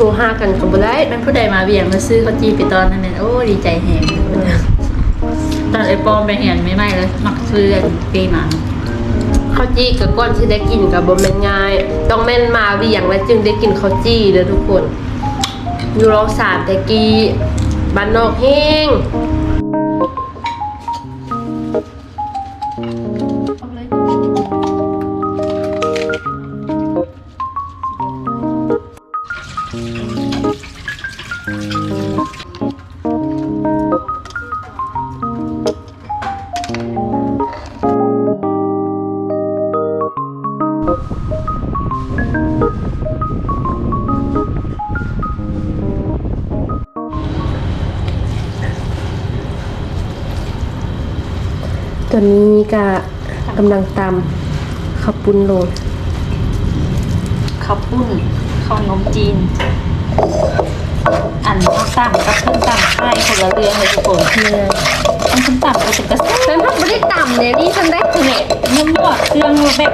โทรหากันก็บ่ได้เป็นผู้ใดมาเบียงมาซื้อข้าวจีไปตอนนั้นเนี่ยโอ้ดีใจแหงตอนไอ้ปอมไปเห็นไม่ไหม่เลยมักซื้อปีหมาข้าวจี้กับก้อนที่ได้กินกับบ่แม่นง่าย ต้องแม่นมาเวียงแล้วจึงได้กินข้าวจี้เด้อทุกคนอยู่รองสามแต่กี้บ้านนอกแห้ง กำลังตำข้าวปุ้นลงข้าวปุ้นข้าวนมจีน อันข้าวต่ำกับเครื่องต่ำใช่คนละเรื่องเลยทุกคนเนี่ยอันเครื่องต่ำก็เป็นกระแสเป็นพักไม่ได้ตำเนี่ยนี่ฉันได้คือเนี่ยนุ่มๆเครื่องแบบ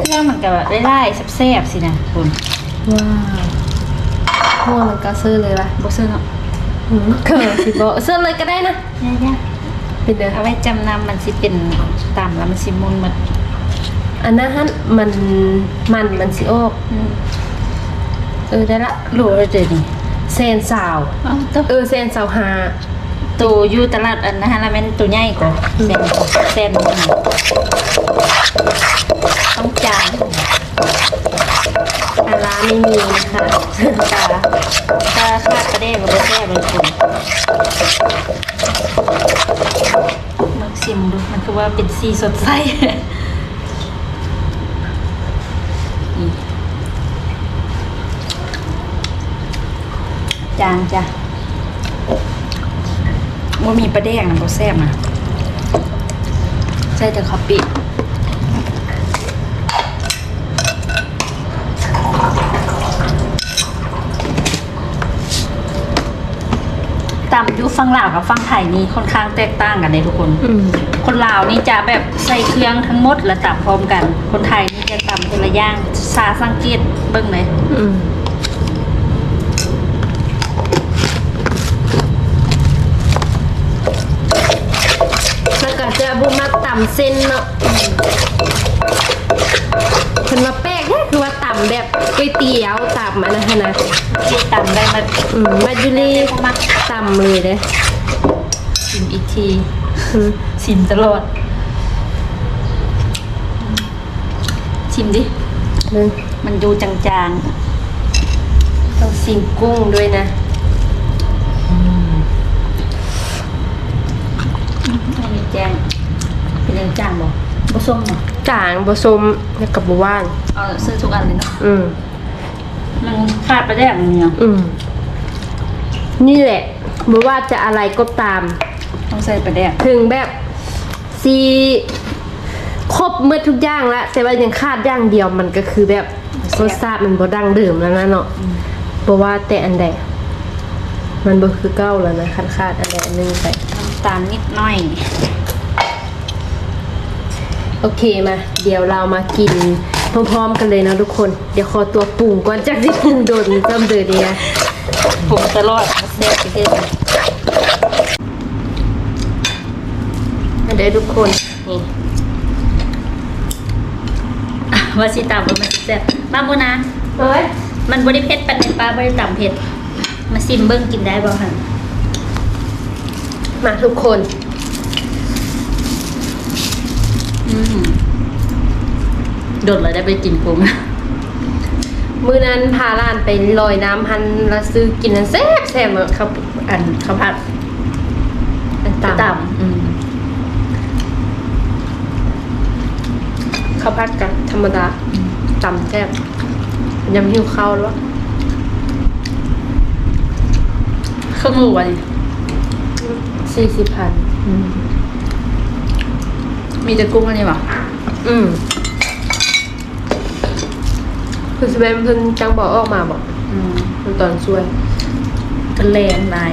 เครื่องมันกับไล่ๆแซ่บๆสินะคุณว้าวหัวมันก็ซื้อเลยปะบซื้อเนาะอืมเขินสิบอกซื้อเลยก็ได้นะย่า เป็นเด้อๆเอาไว้จำนำมันสิเป็นต่ำแล้วมันสิมุนหมดอันนั้นฮั่นมันมันมันสิออก อืมเออได้ละรู้เลยเดี๋ยวนี้เซนสาวอ้าวตัวเออเซนสาวหาตัวอยู่ตลาดอันนะฮะแล้วแม่นตัวใหญ่กว่าแซนแซนหนึ่งต้องจานอาร้านไม่มีนะคะ ตาตาคาดประเดี๋ยวมันแซ่บเลยคุณลองชิ มันคือว่าเป็นสีสดใสจางจ้ะว่ามีปลาแดงนะบ่แซ่บนะใช่แต่คอปปี้ อยุฟังลาวกับฟังไทยนี่ค่อนข้างแตกต่างกันเลยทุกคน อืมคนลาวนี่จะแบบใส่เครื่องทั้งหมดแล้วตับพร้อมกัน คนไทยนี่จะตำคนละอย่างซาสังเกตเบิ่งเลยอืมแล้วก็จะบุมาต่ำเส้นเนาะคนมาแป้งเนี่ยคือว่าต่ำ แบบก๋วยเตี๋ยวต่ำอันนั้นนะที่ตำได้มาอืมมาจุลีต่ำเลยเด้ชิมอีกทีอืมชิมตลอด ชิมดิหนึ่งมันดูจางต้องซิมกุ้งด้วยนะๆไม่มีแจงเป็นยังจางบ่บ่ส้มบ่ จางผสมแล้วกับบัวว่าน เอาซื้อทุกอันเลยเนาะอืมมันขาดไปได้อย่างเดียวอืมนี่แหละไม่ว่าจะอะไรก็ตาม ต้องใส่ไปได้ถึงแบบซีครบเมื่อทุกอย่างแล้วแต่ว่ายังขาดอย่างเดียวมันก็คือแบบรสชาติมันบ่ดังเดิมแล้วนะเนาะเพราะว่าแต่อันใดมันบ่คือเก้าแล้วนะขาดขาดอันใดอันหนึงไปน้ำตาลนิดหน่อย โอเคมา เดี๋ยวเรามากินพร้อมๆกันเลยนะทุกคน เดี๋ยวขอตัวปรุงก่อนจากที่ปรุงโดนเริ่มเดือดเนี่ยปรุงตลอดมันแซ่บไปเรื่อยเดี๋ยวทุกคนนี่ว่าสิตำว่ามันสิแซ่บมาโบนะเฮ้ยมันบริเผ็ดปันในปลาบริต่ำเผ็ด มาซิมเบิ้งกินได้บ่คะมาทุกคน อืม โดดเลยได้ไปกินกุ้งมือนั้นพาลานไปลอยน้ำฮันแล้วซื้อกินนั้นแซ่บแซ่บเนอะครับอันข้าวผัดอันต่ำข้าวผัดกับธรรมดาตำแซ่บยำหิวข้าวแล้วเครื่องรูอันนี้สี่สิบพันมี แต่กุ้งอันนี้ป่ะอืมคือสเปนเพิ่นจังบอกออกมาบอกอืมมันตอนช่วยทะเลอันลาย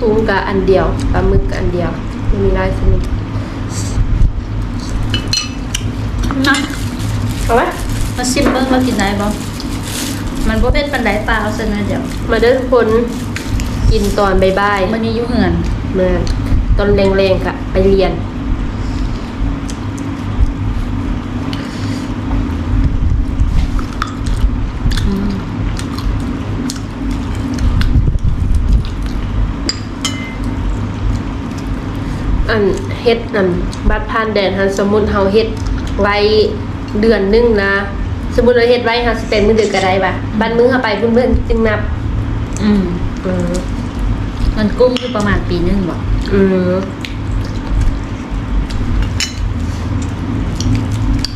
กุ้งกับอันเดียวปลาหมึกกับอันเดียวไม่มีลายสนิทนะเอาไหมมาซิมเบิ้งว่ากินได้บ่มันบ่เป็นปันไดปลาเอาซะหน่อยเดี๋ยว มาเด้อทุกคนกินตอนบ่ายมันนี้อยู่เหือนๆเมื่อต อนแรงๆค่ะ ไปเรียนอืมอันเฮ็ดอันบัตรผ่านแดนหันสมมุติเฮาเฮ็ดไว้เดือนหนึงนะ สมมุติเราเฮ็ดไว้เฮาสิเป็นมื้อเดือนก็ได้บ่ะบัดมื้อเฮาไปเพิ่นๆจึงนับ อืมอืม มันกุ้งคือประมาณปีหนึงบ่อืม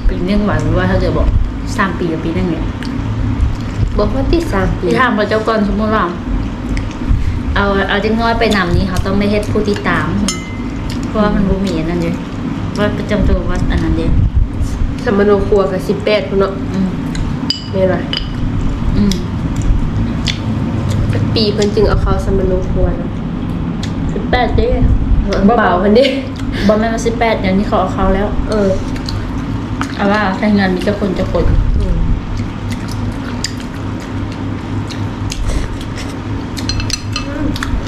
ปีหนึงหมายถึงว่าถ้าเกิดบอกสามปีกับปีหนึงเนี่ยบ่พอที่3ปีที่ทางพระเจ้าก่อนสมมติว่าเอาเอาจังน้อยไปนำนี้เขาต้องไม่เฮ็ดผู้ติดตาม เพราะว่ามันบ่มีอันนั้นเด้ว่าประจำตัววัดอันนั้นเด้สมโนครัวก็18พุ่นเนาะอืมแม่นบ่ อืม จัก ปีเพิ่นจึงเอาเข้าสมโนครัวเนาะสิบแปดเด้เปล่าเพิ่นเด้บ่แม่นว่าสิบแปดเดี๋ยวนี้เขาเอาเขาแล้ว เออเอาว่าใช้เงินมีเจ้าคนเจ้าคนอืม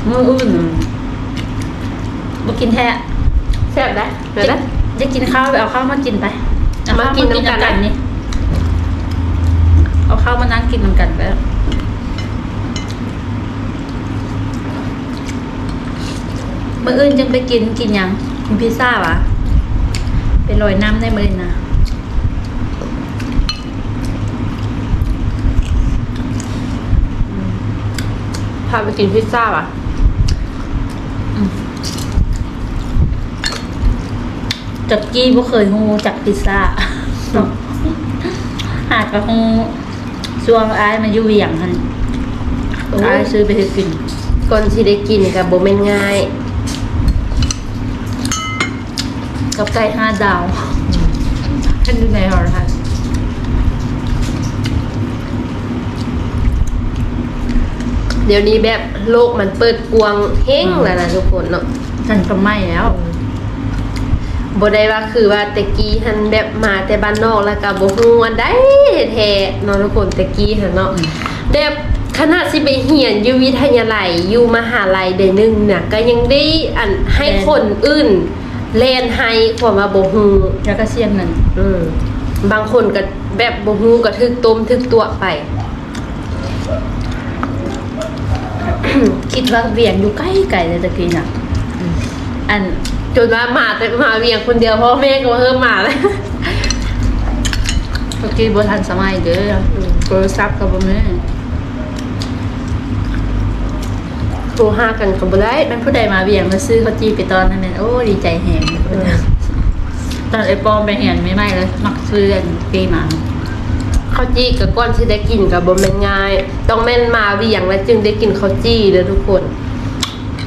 มืออื่นบ่กินแท้แซ่บได้เดี๋ยวจะนะจะกินข้าวไปเอาข้าวมากินไปเอข้วมากินน้ำกันนะนี่เอาข้าวมานั่งกินน้ำกันไปแล้ว มื่ออื่นจึงไปกินกินหยังกินพิซซ่าวะไปลอยน้ำได้มื้อนี้นะพาไปกินพิซซ่าป่ะจักกี้บ่เคยฮู้จักพิซซ่าหากก็ฮู้ช่วงอ้ายมาอยู่เวียงหั่นอ้ายซื้อไปให้กินก่อนที่ได้กินกับโบเมนง่าย กับไก่ห้าดาวท่านดูในหอทัศน์เดี๋ยวนี้แบบโลกมันเปิดกวางเฮ้งแล้วนะทุกคนเนาะท่านก็ไม่แล้วบได้ว่าคือว่าแต่กี้หันแบบมาแต่บ้านนอกแล้วก็บ่ฮู้อันใดแท้ๆเนาะทุกคนแต่กี้หันเนาะแบบขนาดสิไปเรียนอยู่วิทยาลัยอยู่มหาลัยได้หนึงน่ะก็ยังได้อันให้คนอื่น เล่นให้ความว่าบ่ฮู้แล้วก็เสียงเงินอืมบางคนก็แบบบ่ฮู้ก็ถึกต้มถึกตัวไป คิดว่าเวียงอยู่ใกล้ไก่เลยตะกี้น่ะอันจนว่ามาแต่มาเวียงคนเดียวพ่อแม่ก็ว่าเพิ่มมาแล้วตะกี้บ่ทันสมัยเด้อโทรศัพท์ก็บ่มี โทรหากันก็บ่ได้แม่นผู้ใดมาเวียงมาซื้อข้าวจีไปตอนนั้นแม่โอ้ดีใจแฮงตอนไอ้ปอมไปเห็นไม่ไหม่เลยมักซื้ออันปีหมาข้าวจี้กับก้อนที่ได้กินกับบ่แม่นง่าย ต้องแม่นมาเวียงแล้วจึงได้กินข้าวจี้เด้อทุกคน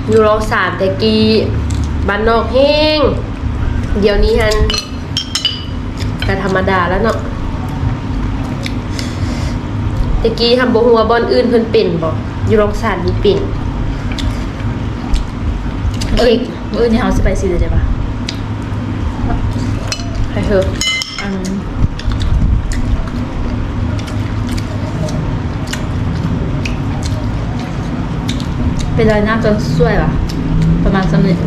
อยู่รองสารแต่กี้บ้านนอกแห้งเดี๋ยวนี้ฮันก็ธรรมดาแล้วเนาะแต่กี้ทำบ่ฮู้ว่าบ่อนอื่นเพิ่นเป็นบ่อยู่รองสารนี่เป็น เอ้ยเอ้ยนี่เฮาสิไปซื้อได้ปะไปเถอะอันเป็นรอยน้ำจนสวยปะประมาณสำเร็จ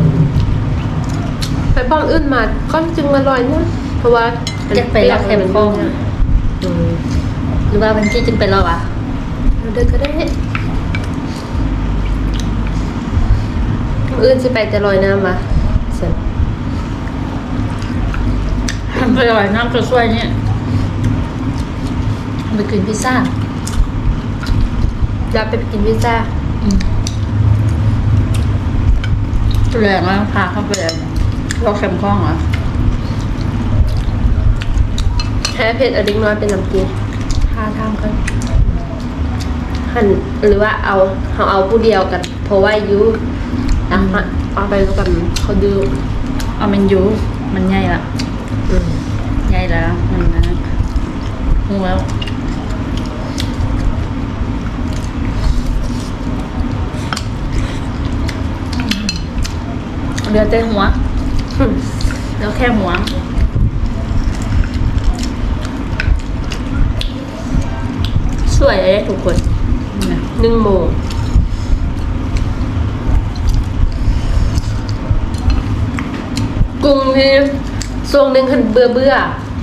ไปบ้องอื่นมาก็จึงมาลอยเนาะเพราะว่าอยากไปรอบแคมป์คองอืมหรือว่าวันที่จึงไปรอบอะเราเดินก็ได้ อื่นสิไปแต่ลอยน้ำมาเสร็จไปรอยน้ำจนสวยเนี่ยไปกินพิซซ่าเราไปกินพิซซ่าแรงแล้วพาเข้าไปเลยรอบแคมป์คองเหรอแพ้เผ็ดอาเด็กน้อยเป็นน้ำกินพาทำกันหั่นหรือว่าเอาเอาเอาผู้เดียวกัน เพราะว่ายู อะมาเอาไปกับเขาดูเอาเมนยูมันใหญ่ละอืมใหญ่แล้วมันนะหูแล้วเหลือแต่หัวเหลือแค่หัวสสวยเลยทุกคนนะหนึ่งโม งกุ้งที่ช่วงหนึ่งคันเบื่อเบื่อ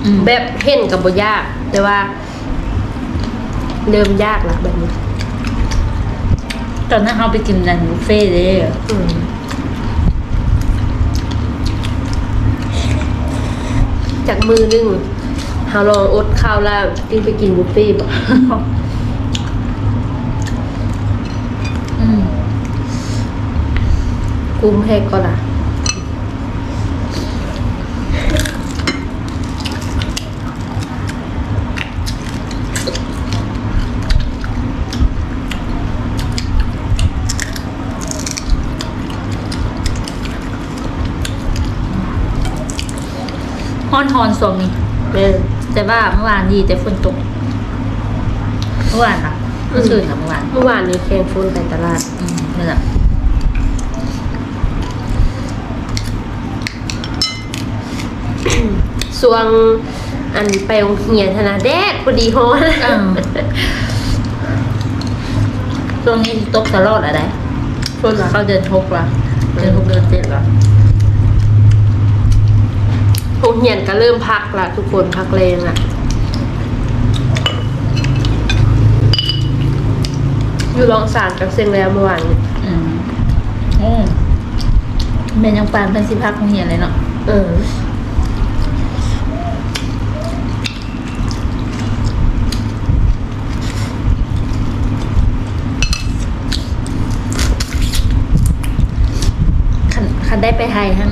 อม แบบเห็นกับบยาก แต่ว่า เริ่มยากละแบบนี้ตอนนั้นเราไปกินนันบุฟเฟ่ต์เลยอืมจากมือหนึงเฮาลองอดข้าวแล้วกินไปกินบุฟเฟ่ต์บ่อืมกุ้งแห้งก็ล่ะ ฮอนฮอนๆส่วงนี้แม่นแต่ว่าเมื่อวานดีแต่ฝนตกเมื่อวานค่ะเมื่อคืนกับเมื่อวานเมื่อวานนี้แข่งฟุตไปตลาดอืมนี่นแหละสวงอันไปโรงเรียนธนาแดดพอดีฮอนเออช่วงนี้ตกตลอดอะไรฟุตเหรอเข้าเดือนหกละเดือนหกเดือนเจ็ดละ โรงเรียนก็เริ่มพักละทุกคนพักแรงละอยู่รองสารกับเซงแล้วเมื่อวานนี้อืมโอ้แม่ยังปานเป็นสิพักโรงเรียนเลยเนาะเออ คันคันได้ไปไทยฮัน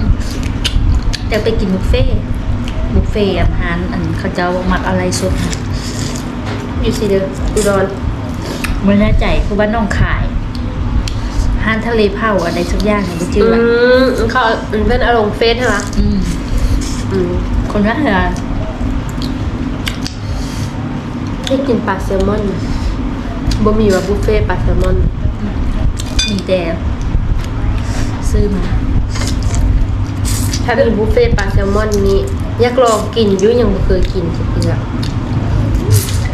จะไปกินบุฟเฟ่ต์บุฟเฟ่ต์อาหารอันเขาเจ้ามักอะไรสดนะอยู่สิเด้ออุดรไม่แน่ใจคือว่าน้องขายอาหารทะเลเผาอะไรสักอย่างเนี่ยบ่ชื่อือว่ามเขาเพื่อนเอาลงเฟซใช่ไหมอืมอืมคนว่าเหือให้กินปลาแซลมอนบ่มีว่าบุฟเฟ่ต์ปลาแซลมอนมีแต่ซื้อมา ถ้ามีบุฟเฟ่ต์ปลาแซลมอนนี้อยากลองกินอยุ่ยังบ่เคยกินสักทีอะ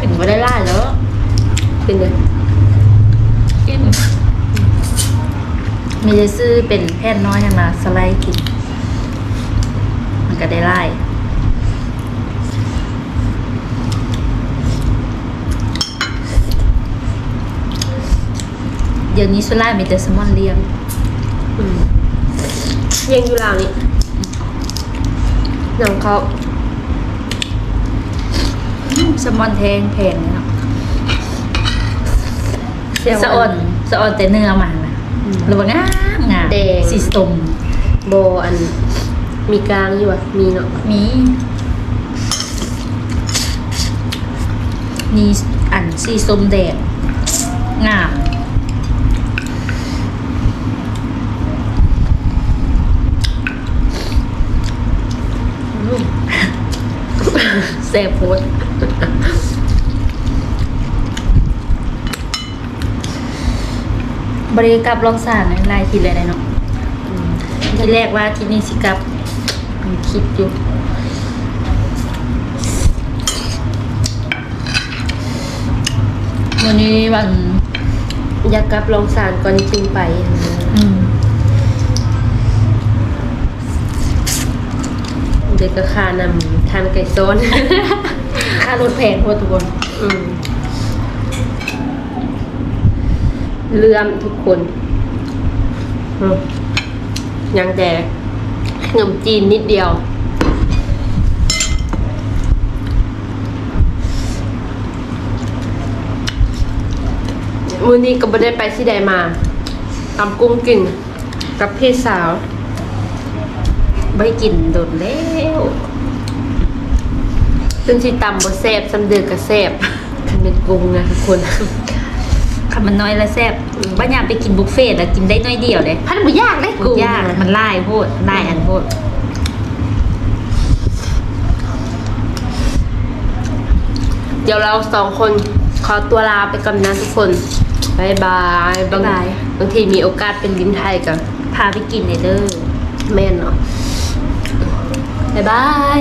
ถึงว่าได้ล่าแล้วเป็นไงกินมีจะซื้อเป็นแผ่นน้อยให้มาสไลด์กิน มันก็ได้ไล่เดี๋ยวนี้สุล่ามีแต่แซลมอนเลี้ยงอืมเยังอยู่ลาวนี่ หนังเขาแซลมอนแพงแพงเนาะเสียงสะอ่อนสะอ่อนแต่เนื้อมันนะหรือว่างามงามแดง สีส้มโบอัน มีกลางอยู่อะ มีเนาะมีมีอันสีส้มแดงงาม แซ่บโพดบริกรับลองสารในลายทีเลยเนาะอืมทีแรกว่าที่นี่สิกลับคิดอยู่วันนี้วันอยากกลับลองสารก่อนจึงไปอืมเด็กก็คานำ ทานไก่โซน ค่ารถแพงโพดทุกคนอืมเลื่อมทุกคนอืมยังแต่ขนมจีนนิดเดียว วันนี้ก็ไม่ได้ไปที่ใดมาตำกุ้งกินกับพี่สาวไม่กินโดดแล้ว ซึ่งที่ตำบ่แซ่บสำเดือกกับแซ่บคันเป็นกุ้งนะทุกคน คำมันน้อยและแซ่บบ้านยามไปกินบุฟเฟ่ต์แล้วกินได้น้อยเดียวเลยพันบ่ยากได้กุ้งยากมันไล่โพดไล่อันโพดเดี๋ยวเราสองคนขอตัวลาไปก่อนนะทุกคนบายบายบางบางทีมีโอกาสเป็นดินไทยกับพาไปกินเลยเด้อแม่นเนาะบายบาย